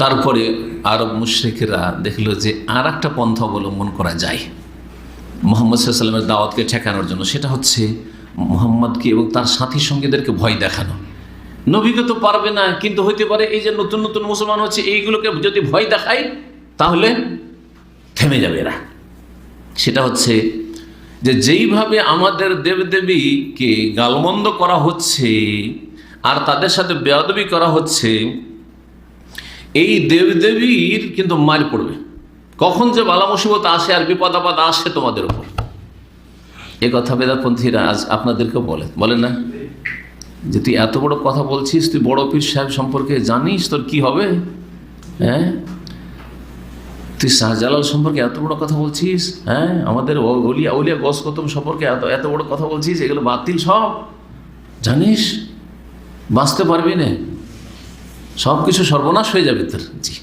তারপরে আরব মুশ্রিকেরা দেখল যে আর একটা পন্থা অবলম্বন করা যায়। মোহাম্মদ সাল্লামের দাওয়াতকে ঠেকানোর জন্য। সেটা হচ্ছে মোহাম্মদকে এবং তার সাথী সঙ্গীদেরকে ভয় দেখানো। নবীকে তো পারবে না, কিন্তু হইতে পারে এই যে নতুন নতুন মুসলমান হচ্ছে, এইগুলোকে যদি ভয় দেখায়, তাহলে থেমে যাবে এরা। সেটা হচ্ছে যে যেইভাবে আমাদের দেবদেবীকে গালমন্দ করা হচ্ছে, আর তাদের সাথে বেয়াদবি করা হচ্ছে এই দেবদেবীর কিন্তু মার পড়বে। কখন যে বালা মুসিবত আসে আর বিপদ আপদ আসে তোমাদের উপর। এ কথা বেদাপন্থীরা আজ আপনাদেরকে বলে। বলে না? যে তুই এত বড় কথা বলছিস, তুই বড় পীর সাহেব সম্পর্কে জানিস তোর কি হবে? হ্যাঁ? তুই শাহজালাল সম্পর্কে এত বড় কথা বলছিস হ্যাঁ? আমাদের অলিয়া উলিয়া গস কতম সম্পর্কে এত এত বড় কথা বলছিস, এগুলো বাতিল সব। জানিস? বাঁচতে পারবি না। সব কিছু সর্বনাশ হয়ে যাবে তোর জি।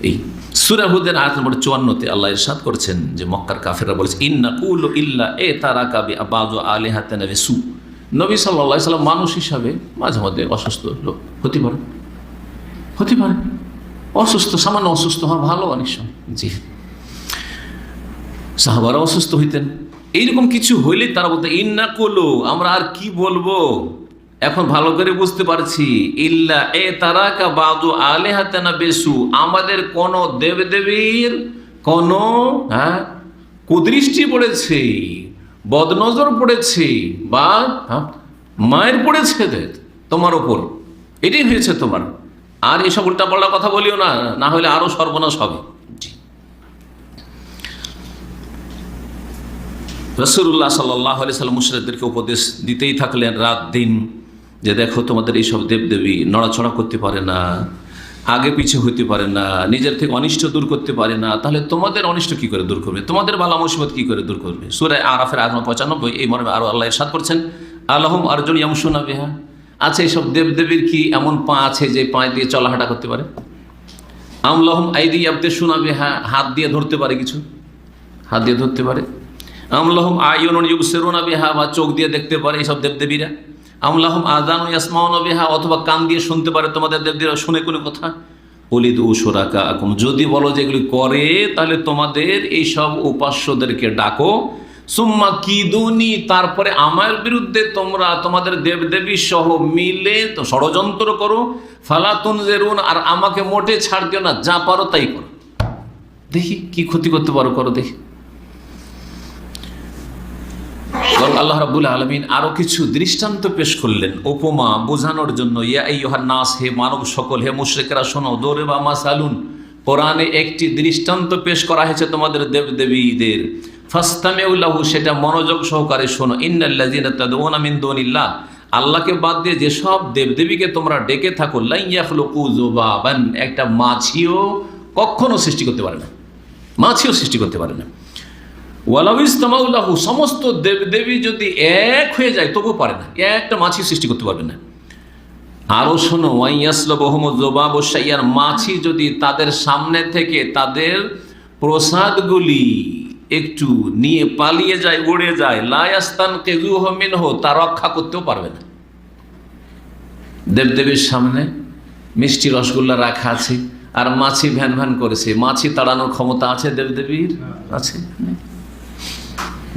এই সুরাহুদের আয়াত নম্বর চুয়ান্নতে আল্লাহ ইরশাদ করছেন যে মক্কার কাফেররা বলেছে ইন্না কুল ইল্লা এ তারা কাবি আবাজ আলে হাতে নবী সু নবী সাল্লাহ সাল্লাম মানুষ হিসাবে মাঝে মধ্যে অসুস্থ লোক হতে পারে হতে পারে অসুস্থ, সামান্য অসুস্থ হওয়া ভালো অনেক সময়। জি। সাহাবারা অসুস্থ হইতেন। এইরকম কিছু হইলে তারা বলতে ইন্না করল আমরা আর কি বলব? এখন ভালো করে বুঝতে পারছি। ইল্লা এ তারাকা বাদু আলে হাতে না বেসু। আমাদের কোন দেবদেবীর কোন হ্যাঁ কুদৃষ্টি পড়েছে, বদনজর পড়েছে বা মায়ের পড়েছে তোমার ওপর এটাই হয়েছে তোমার। আর এসব উল্টাপাল্টা কথা বলিও না না হলে আরও সর্বনাশ হবে। রসুল্লাহ সাল্লাহ আলি সাল্লাম মুশরিকদেরকে উপদেশ দিতেই থাকলেন রাত দিন। যে দেখো তোমাদের এইসব দেবদেবী নড়াচড়া করতে পারে না, আগে পিছে হইতে পারে না, নিজের থেকে অনিষ্ট দূর করতে পারে না, তাহলে তোমাদের অনিষ্ট কি করে দূর করবে? তোমাদের বালা মুসিবত কি করে দূর করবে? সুরায় আরাফের আত্ম পঁচানব্বই, এই মর্মে আরও আল্লাহ সাত করছেন, আল্লাহম আরজন ইয়ামসুনা বেহা। আছে এইসব দেবদেবীর কি এমন পা আছে যে পা দিয়ে চলাহাঁটা করতে পারে? আমলাহম আইদি আবদে শোনাবে হ্যাঁ হাত দিয়ে ধরতে পারে কিছু? হাত দিয়ে ধরতে পারে। আমলাহম আয়ন ইউবসেরোনা বেহা, বা চোখ দিয়ে দেখতে পারে এইসব দেবদেবীরা? আমলাহম আদান ইয়াসমাউন অথবা কান দিয়ে শুনতে পারে তোমাদের দেবদেবীরা, শুনে কোনো কথা? অলিদ ও সোরাকা এখন যদি বলো যে এগুলি করে, তাহলে তোমাদের এই এইসব উপাস্যদেরকে ডাকো। সুম্মা কিদুনি, তারপরে আমার বিরুদ্ধে তোমরা তোমাদের দেবদেবী সহ মিলে তো ষড়যন্ত্র করো। ফালাতুন জেরুন আর আমাকে মোটে ছাড় দিও না, যা পারো তাই করো। দেখি কি ক্ষতি করতে পারো, করো দেখি। বরং আল্লাহ রাবুল আলমিন আরও কিছু দৃষ্টান্ত পেশ করলেন। উপমা বোঝানোর জন্য, ইয়া এই নাস, হে মানব সকল, হে মুশ্রিকেরা, শোনো দৌড়ে বা মাসালুন, কোরআনে একটি দৃষ্টান্ত পেশ করা হয়েছে তোমাদের দেবদেবীদের। ফাস্তামেউল্লাহু সেটা মনোযোগ সহকারে শোনো। ইন্নাল্লাহ আল্লাহকে বাদ দিয়ে যেসব দেবদেবীকে তোমরা ডেকে থাকো লাইয়াখলুকু জুবাবান, একটা মাছিও কখনো সৃষ্টি করতে পারে না। মাছিও সৃষ্টি করতে পারে না। ওয়ালাউইস্তামাউল্লাহু সমস্ত দেবদেবী যদি এক হয়ে যায়, তবুও পারে না। একটা মাছি সৃষ্টি করতে পারবে না। আরও শোনো ওয়াইয়াসল জবাব ও সাইয়ার মাছি যদি তাদের সামনে থেকে তাদের প্রসাদগুলি একটু নিয়ে পালিয়ে যায়, উড়ে যায় লায়াস্তান কেজু হমিন হো তা রক্ষা করতেও পারবে না। দেবদেবীর সামনে মিষ্টি রসগোল্লা রাখা আছে, আর মাছি ভ্যান ভ্যান করেছে। মাছি তাড়ানোর ক্ষমতা আছে দেবদেবীর? আছে?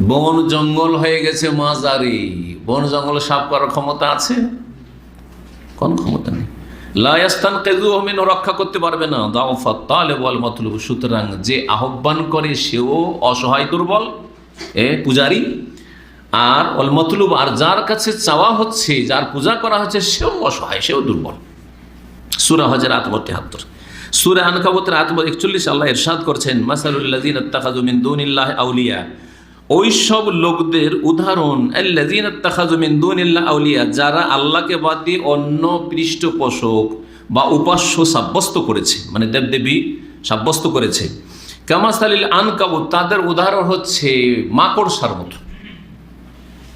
বন জঙ্গল হয়ে গেছে মাজারি বন জঙ্গল সাফ করার ক্ষমতা আছে? কোন ক্ষমতা নেই। লায়াস্তান কেজু রক্ষা করতে পারবে না। দাওফা তালে বল মতলব। সুতরাং যে আহ্বান করে, সেও অসহায়, দুর্বল, এ পূজারি। আর অল মতলুব, আর যার কাছে চাওয়া হচ্ছে, যার পূজা করা হচ্ছে, সেও অসহায়, সেও দুর্বল। সুরা হজের আত্মর তেহাত্তর। সুরা আনকাবতের আত্মর একচল্লিশ, আল্লাহ ইরশাদ করছেন মাসালুল্লাদিন আত্তাখাজুমিন দুনিল্লাহ আউলিয়া। ওই সব লোকদের উদাহরণ আউলিয়া যারা আল্লাহকে বাদ দিয়ে অন্য পৃষ্ঠপোষক বা উপাস্য সাব্যস্ত করেছে মানে দেবদেবী সাব্যস্ত করেছে। কামাসালিল আনকাবুত তাদের উদাহরণ হচ্ছে মাকড়সার মতো।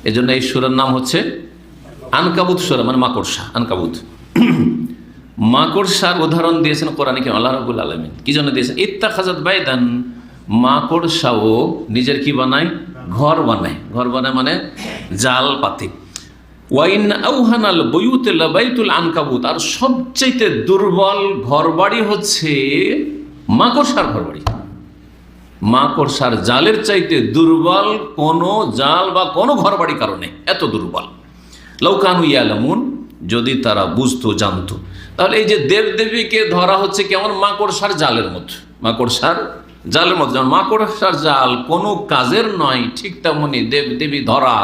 এই জন্য এই সুরের নাম হচ্ছে আনকাবুত সুরা মানে মাকড়সা আনকাবুত। মাকড়সার উদাহরণ দিয়েছেন কোরআন কি আল্লাহ রবুল আলমিন। কি জন্য দিয়েছেন? ইত্তা খাজাত বাইদান মাকড়সাও নিজের কি বানায়? ঘর বানায়। ঘর বানায় মানে জাল পাতি। ওয়াইন আউহানাল বইউতুল বাইতুল আনকাবুত। আর সবচাইতে দুর্বল ঘরবাড়ি হচ্ছে মাকড়সার ঘরবাড়ি। মাকড়সার জালের চাইতে দুর্বল কোনো জাল বা কোনো ঘরবাড়ি কারণে এত দুর্বল। লৌকানু ইয়ালামুন, যদি তারা বুঝতো, জানতো। তাহলে এই যে দেবদেবীকে ধরা হচ্ছে কেমন? মাকড়সার জালের মতো। মাকড়সার জালের মধ্যে যেমন মাকড়সার জাল, কোনো কাজের নয়, ঠিক তেমনি দেবদেবী ধরা,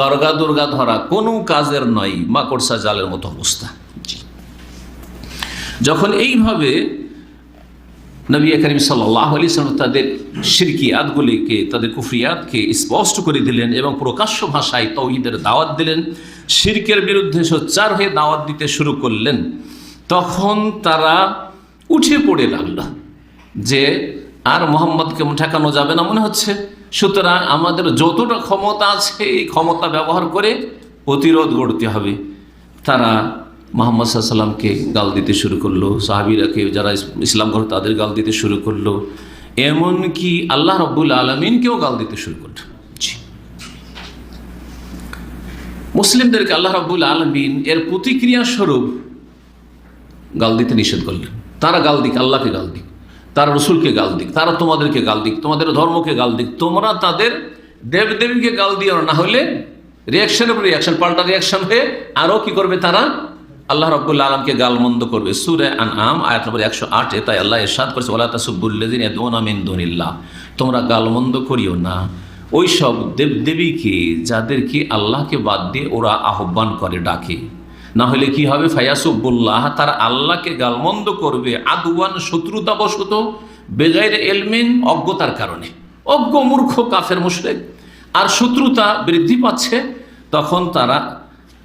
দর্গা, দুর্গা ধরা, কোনো কাজের নয় মাকড়সা জালের মতো অবস্থা। যখন এইভাবে নবী করিম সাল্লাহ আলি সাল্লাম তাদের শিরকিয়াতগুলিকে তাদের কুফরিয়াতকে স্পষ্ট করে দিলেন এবং প্রকাশ্য ভাষায় তৌহিদের দাওয়াত দিলেন শিরকের বিরুদ্ধে সোচ্চার হয়ে দাওয়াত দিতে শুরু করলেন, তখন তারা উঠে পড়ে লাগল যে আর মোহাম্মদকে ঠেকানো যাবে না মনে হচ্ছে। সুতরাং আমাদের যতটা ক্ষমতা আছে, এই ক্ষমতা ব্যবহার করে প্রতিরোধ গড়তে হবে। তারা মোহাম্মদ সাল্লামকে গাল দিতে শুরু করল। সাহাবিরাকে যারা ইসলাম গ্রহ তাদের গাল দিতে শুরু করল। এমনকি আল্লাহ রব্বুল আলমিনকেও গাল দিতে শুরু করল। মুসলিমদেরকে আল্লাহ রব্বুল আলমিন এর প্রতিক্রিয়া স্বরূপ গাল দিতে নিষেধ করলেন। তারা গাল দিক, আল্লাহকে গাল দিক। তারা রসুলকে গাল দিক, তারা তোমাদেরকে গাল দিক, তোমাদের ধর্মকে গাল দিক, তোমরা তাদের দেবদেবীকে গাল দিও না হলে রিয়াকশনের উপর রিয়াকশন পাল্টা রিয়াকশন হয়ে আরও কি করবে তারা? আল্লাহ রব্বুল্লা আলমকে গালমন্দ করবে। সুরে আন আম আয়াত নম্বর একশো আটে তাই আল্লাহ এরশাদ করেছে ওলা তাসুবুল্লাদিন দোনামিন্দুনিল্লাহ তোমরা গালমন্দ করিও না। ওই সব দেবদেবীকে, যাদেরকে আল্লাহকে বাদ দিয়ে ওরা আহ্বান করে, ডাকে। না হলে কি হবে? ফায়াসুবুল্লাহ, তারা আল্লাহকে গালমন্দ করবে আদুয়ান শত্রুতাবশত, বেগাইর এলমিন অজ্ঞতার কারণে। অজ্ঞ মূর্খ কাফের মুশরেক। আর শত্রুতা বৃদ্ধি পাচ্ছে, তখন তারা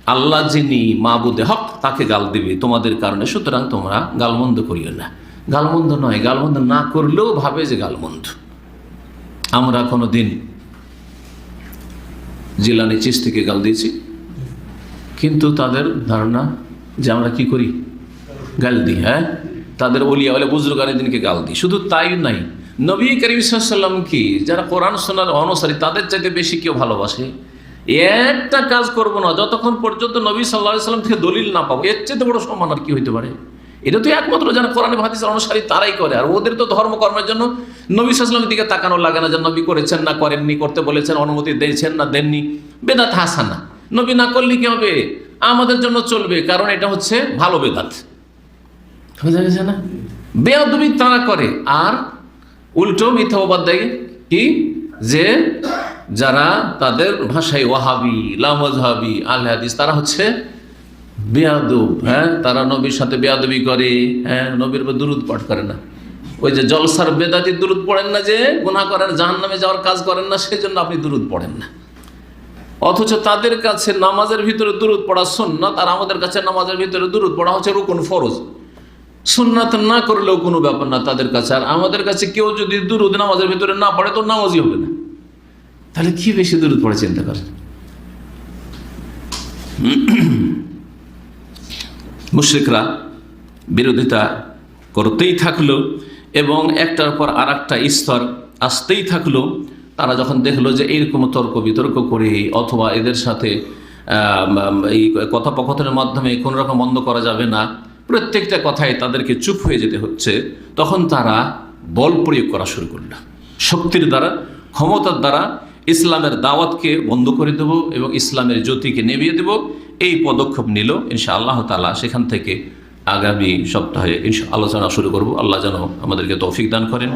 আল্লাহ যিনি মাবুদে হক, তাকে গাল দিবে। তোমাদের কারণে সুতরাং তোমরা গালমন্দ করিও না। গালমন্দ নয়, গালমন্দ না করলেও ভাবে যে গালমন্দ। আমরা কোনো দিন জিলানি চিজ থেকে গাল দিয়েছি। কিন্তু তাদের ধারণা যে আমরা কি করি? গাল দিই হ্যাঁ? তাদের অলিয়া বলে, বুজরুগানের দিনকে গাল দিই। শুধু তাই নাই নবী করিম কি, যারা কোরআন শোনার অনুসারী, তাদের চাইতে বেশি কেউ ভালোবাসে? একটা কাজ করব না, যতক্ষণ পর্যন্ত নবী সাল্লাহ সাল্লাম থেকে দলিল না পাবো, এর চেয়ে তো বড় সম্মান আর কি হইতে পারে? এটা তো একমাত্র যারা কোরআন হাদিসের অনুসারী, তারাই করে। আর ওদের তো ধর্মকর্মের জন্য নবী সাল্লামের দিকে তাকানো লাগে না যে, নবী করেছেন না করেননি, করতে বলেছেন, অনুমতি দিয়েছেন না, দেননি। বেদাত হাসানা। নবী না করলে কি হবে? আমাদের জন্য চলবে কারণ এটা হচ্ছে ভালো বেদাত। বোঝা গেছে না? বেয়াদবি তারা করে আর উল্টো মিথ্যা উপাধ্যায় কি? যে যারা তাদের ভাষায় ওয়াহাবি লামজহাবি আল হাদিস তারা হচ্ছে বেয়াদব হ্যাঁ? তারা নবীর সাথে বেয়াদবি করে হ্যাঁ? নবীর দুরুদ পাঠ করে না। ওই যে জলসার বেদাতি দুরুদ পড়েন না যে গুণা করেন জাহান নামে যাওয়ার কাজ করেন না সেই জন্য আপনি দুরুদ পড়েন না। অথচ তাদের কাছে নামাজের ভিতরে দুরুদ পড়া সুন্নাত আর আমাদের কাছে নামাজের ভিতরে দুরুদ পড়া হচ্ছে রুকুন ফরজ। সুন্নাত না করলেও কোনো ব্যাপার না তাদের কাছে। আর আমাদের কাছে কেউ যদি দুরুদ নামাজের ভিতরে না পড়ে তো নামাজই হবে না। তাহলে কি বেশি দুরুদ পড়ে চিন্তা করেন? মুশ্রিকরা বিরোধিতা করতেই থাকল এবং একটার পর আর একটা স্তর আসতেই থাকল। তারা যখন দেখল যে এইরকম তর্ক, বিতর্ক করে, অথবা এদের সাথে এই কথোপকথনের মাধ্যমে কোনো রকম বন্ধ করা যাবে না, প্রত্যেকটা কথায় তাদেরকে চুপ হয়ে যেতে হচ্ছে, তখন তারা বল প্রয়োগ করা শুরু করল। শক্তির দ্বারা, ক্ষমতার দ্বারা ইসলামের দাওয়াতকে বন্ধ করে দেব এবং ইসলামের জ্যোতিকে নেভিয়ে দেব, এই পদক্ষেপ নিল। ইনশা আল্লাহ তালা সেখান থেকে আগামী সপ্তাহে ইনশা, আলোচনা শুরু করব। আল্লাহ যেন আমাদেরকে তৌফিক দান করেন।